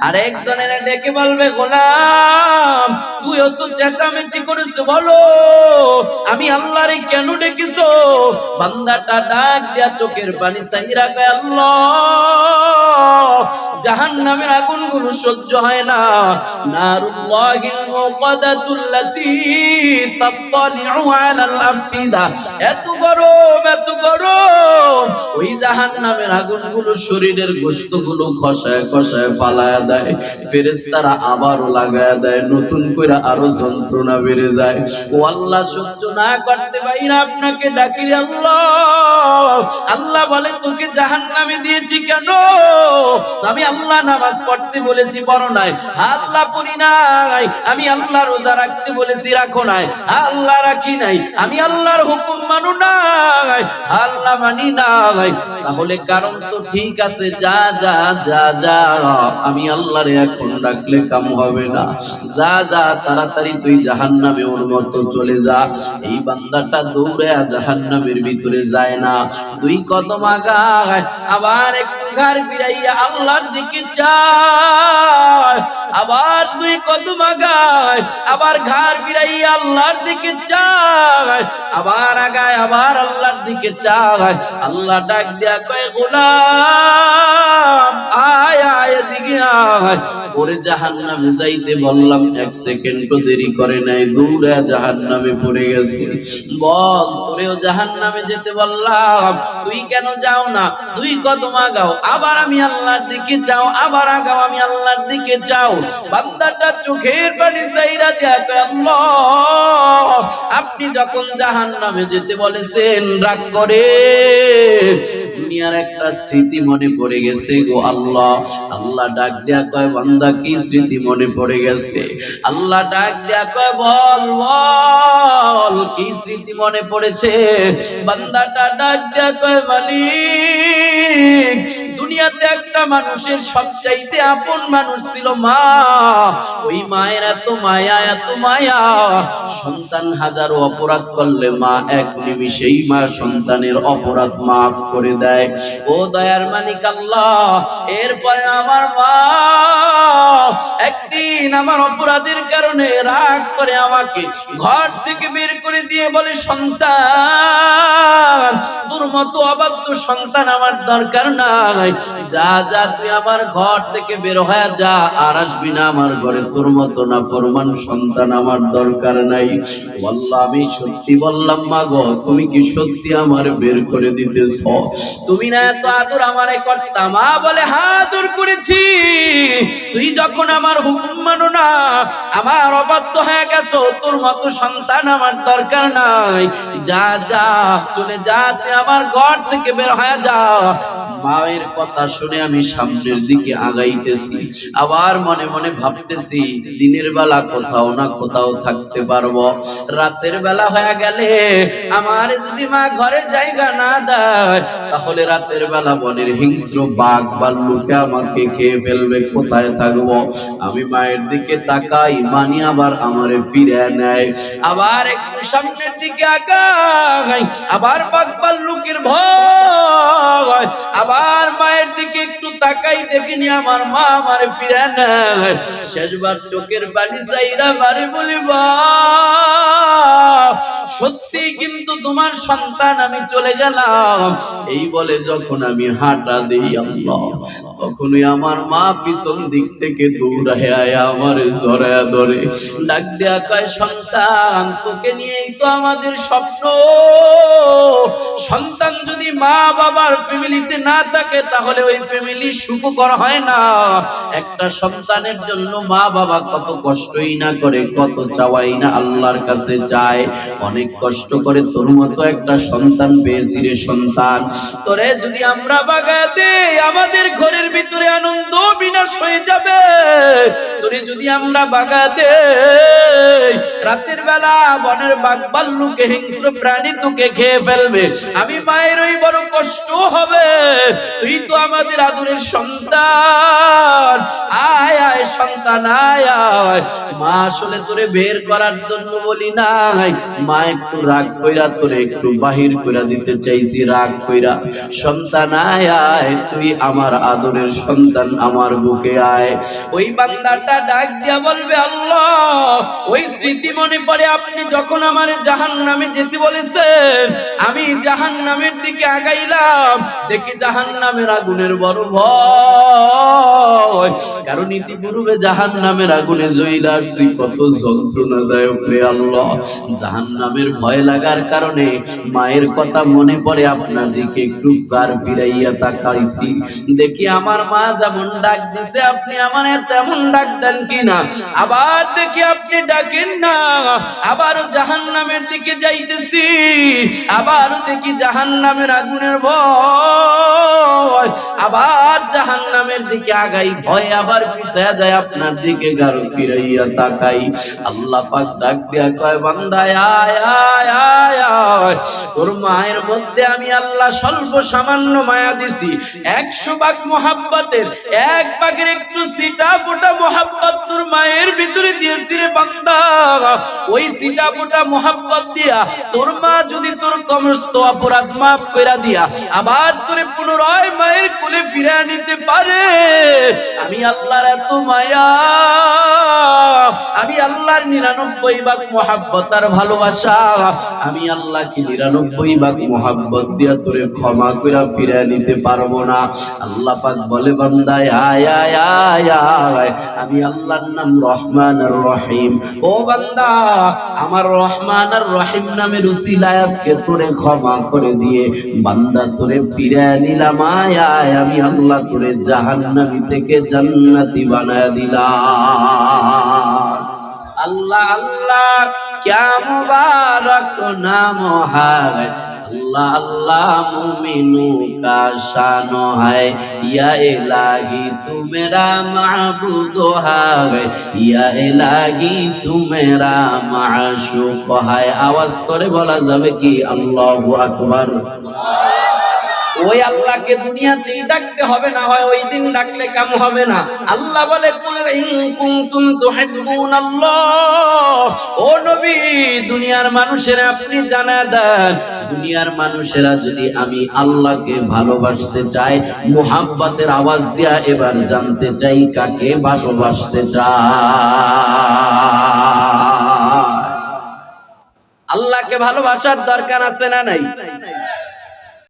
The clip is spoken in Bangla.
আর একজনের ডেকে বলবে, গোলাম, তুইও তো চেঁচামেচি করিস, বলো। আমি আল্লাহরে কেন ডেকেছো? বান্দাটা ডাক দিয়া চোখের পানি সাইরা গায় আল্লাহ জাহান নামের আগুনগুলো সহ্য হয় না। এত এত ওই নামের আগুনগুলো শরীরের গোশতগুলো খসায় খসায় পালায় দেয়। ফেরেশতারা আবারও লাগায় দেয়, নতুন করে আরও যন্ত্রণা বেড়ে যায়। ও আল্লাহ, সহ্য না করতে পারি আপনাকে ডাকি আল্লাহ। আল্লাহ বলে, তোকে জাহান নামে দিয়েছি কেন? আমি আল্লাহ নামাজ পড়তে বলেছি বড় নাই। আল্লাহ পড়ি নাই। আমি আল্লাহ রোজা রাখতে বলেছি, রাখো নাই। আল্লাহ রাখি নাই। আমি আল্লাহর হুকুম মানু নাই। আল্লাহ মানি নাই। তাহলে কারণ তো ঠিক আছে, যা যা যা যা। আমি আল্লাহরে এখন ডাকলে কাম হবে না। যা যা, তাড়াতাড়ি তুই জাহান্নামে ওর মতো চলে যা। এই বান্দাটা দৌড়ে জাহান্নামের ভিতরে যায় না। দুই কদম আগায় আবার একটু ঘর ফিরাইয়া আল্লাহর দিকে চায়। আবার দুই কদম আগায় আবার ঘর ফিরাইয়া আল্লাহর দিকে চায়। আবার আগায় আবার আল্লাহর দিকে চায়। আল্লাহ ডাক দিয়া কয়, গোলাম, আয় আয় এদিকে আয়। ওরে জাহান্নামে যাইতে বললাম, এক সেকেন্ডও দেরি করে নাই দৌড়ে জাহান্নামে পড়ে গেছে। বল, তোরেও জাহান্নামে যেতে বললাম। তুই কেন যাও না? দুই কদম আগাও। আবার আমি আল্লাহর দিকে যাও, আবার আগাও, আমি আল্লাহর দিকে যাও। বান্দাটা চোখের পানি চাইরা দিয়া আল্লাহ, আপনি যখন জাহান্নামে যেতে বলেছেন, রাগ করে। দুনিয়ার একটা স্মৃতি মনে পড়ে গেছে গো আল্লাহ। আল্লাহ ডাক দেয়া কয়, বান্দা, কি স্মৃতি মনে পড়ে গেছে? আল্লাহ ডাক দেয়া কয়, বল বল, কি স্মৃতি মনে পড়েছে? বান্দাটা ডাক দেয়া কয়, মালিক দুনিয়াতে একটা মানুষের সবচাইতে আপন মানুষ ছিল মা। ওই মায়ের এত মায়া এত মায়া। সন্তান হাজারো অপরাধ করলে মা এক নিমিষেই মা সন্তানের অপরাধ মাফ করে দেয়। ও দয়ার মালিক আল্লাহ, এরপরে আমার মা একদিন আমার অপরাধের কারণে রাগ করে আমাকে ঘর থেকে বের করে দিয়ে বলে, সন্তান মতো অবাধ্য সন্তান আমার দরকার নাই। যা যা, তুই আমার ঘর থেকে বের হয়ে যা, আর আসবি না আমার ঘরে। তোর মতো না ফরমান সন্তান আমার দরকার নাই। বললাম আমি সত্যি বললাম মা গো তুমি কি সত্যি আমার বের করে দিতেছ? তুমি না এত আদর আমারে করতা? মা বলে হ্যাঁ আদর করেছি। তুই যখন আমার হুকুম মানো না, আমার অবাধ্য হয়ে গেছো, তোর মতো সন্তান আমার দরকার নাই। যা যা, চলে যা আমার ঘর থেকে বের হয়ে যা। মায়ের কথা শুনে আমি সামনের দিকে আগাইতেছি। আবার মনে মনে ভাবতেছি, দিনের বেলা কোথাও না কোথাও থাকতে পারব। রাতের বেলা হয়ে গেলে আমার যদি মা ঘরে জায়গা না দেয়, তাহলে রাতের বেলা বনের হিংস্র বাঘ ভাল্লুকে আমাকে খেয়ে ফেলবে, কোথায় থাকব? আমি মায়ের দিকে তাকাই, মানি আবার আমারে ফিরে নেয়। আবার একটু সামনের দিকে আগাই, আবার বাঘ ভাল্লুকের আবার মায়ের দিকে একটু তাকাই দেখিনি, আমার মা আমার ফিরে নেয়। শেষবার চোখের বাড়ি চাইরা বাড়ি বলি বা তোমার সন্তান, আমি চলে গেলাম। এই বলে যখন আমি হাঁটা দিই আল্লাহ, তখনই আমার মা পিছন দিক থেকে দূর আয় আমার জড়ায় ধরে ডাক দেয়া কয়, সন্তান, তোকে নিয়েই তো আমাদের স্বপ্ন। সন্তান যদি মা বাবার ফ্যামিলিতে না থাকে তাহলে ওই ফ্যামিলি সুখকর হয় না। একটা সন্তানের জন্য মা বাবা কত কষ্টই না করে, কত চাওয়াই না আল্লাহর কাছে যায়। অনেক কষ্ট করে তোর মতো একটা সন্তান পেয়েছি রে সন্তান। তোরে যদি আমরা বাগাতে, আমাদের ঘরের ভিতরে আনন্দ বিনাশ হয়ে যাবে। তোরে যদি আমরা বাগাতে রাতের বেলা বনের বাঘ ভাল্লুকে হিংস্র প্রাণী তোকে খেয়ে ফেলবে। আমি মায়ের ওই বড় কষ্ট হবে। তুই তো আমাদের আদরের সন্তান। আয় আয়, সন্তান, আয় আয়। মা আসলে তোরে বের করার জন্য বলি নাই। মা একটু রাগ কইরা তোরে একটু বাহির কইরা দিতে চাইছি, রাগ কইরা। সন্তান, আয় আয়, তুই আমার আদরের সন্তান, আমার বুকে আয়। ওই বান্দাটা ডাক দিয়া বলবে, আল্লাহ, ওই স্মৃতি মনে পড়ে আপনি যখন আমার জাহান নামে যেতে বলেছেন, আমি জাহান নামের দিকে আগাইলাম। দেখি জাহান নামের আগুনের বড় ভয়। কারণ ইতিপূর্বে জাহান নামের আগুনে জয়লা আসছি, কত যন্ত্রণাদায়ক রে আল্লাহ। জাহান নামের ভয় লাগার কারণে মায়ের কথা মনে পড়ে, আপনার দিকে একটু কার ফিরাইয়া তাকাইছি। দেখি আমার মা যেমন ডাক দিছে, আপনি আমার তেমন ডাক দেন কিনা? আবার দেখি আপনি ডাকেন না। নামের দিকে যাইতেছি আবারও দেখি আগুনের ভয়। আবার দিকে আগাই, ভয় আবার যায় আপনার দিকে ফিরাইয়া তাকাই। আল্লাহ পাক ডাক কয় বান্দায় আয় আয় আয় আয়। তোর মায়ের মধ্যে আমি আল্লাহ স্বল্প সামান্য মায়া দিছি। একশো ভাগ মোহাব্বতের, এক ভাগের একটু সিটা ফোটা মোহাব্বত তোর মায়ের ভিতরে দিয়েছি রে বান্দা। ওই সিটা ফোটা মোহাব্বত দিয়া, তোর মা যদি তোর সমস্ত অপরাধ মাফ কইরা দিয়া, আবার তোরে পুনরায় মায়ের কোলে ফিরে নিতে পারে। আমি আল্লাহর এত মায়া। আমি আল্লাহর নিরানব্বই ভাগ মোহাব্বত আর ভালোবাসা। আমি আল্লাহকে নিরানব্বই ভাগ মোহাব্বত দিয়া তোরে ক্ষমা কইরা ফিরে নিতে পারব না। আল্লাহ পাক বলে, বান্দায়, আয় আয় আয় আয়। আমি আল্লাহর নাম রহমান আর রহিম। ও বান্দা, আমার রহমান আর রহিম নামের উসিলায় আজকে তোরে ক্ষমা করে দিয়ে বান্দা তোরে ফিরে নিলাম। আয় আয়, আমি আল্লাহ তোরে জাহান্নামি থেকে জান্নাতি বানায় দিলাম। আল্লাহ আল্লাহ, ক্যা মুবারক নাম হায়? আল্লাহ আল্লাহ মুমিনু কা শান হায়? ইয়া ইলাহি তুমেরা মাহবুদ হায়? ইয়া ইলাহি তুমেরা মাশুক হায়? আওয়াজ করে বলা যাবে কি? আল্লাহু আকবার। ওই আল্লাহকে দুনিয়াতেই ডাকতে হবে, না হয় ওই দিন ডাকলে কাম হবে না। আল্লাহ বলে ও নবী, দুনিয়ার মানুষেরা আপনি জানা দেন, দুনিয়ার মানুষেরা যদি আমি আল্লাহকে ভালোবাসতে চাই, মোহাব্বতের আওয়াজ দিয়া এবার জানতে চাই কাকে ভালোবাসতে চাই। আল্লাহকে ভালোবাসার দরকার আছে না নাই?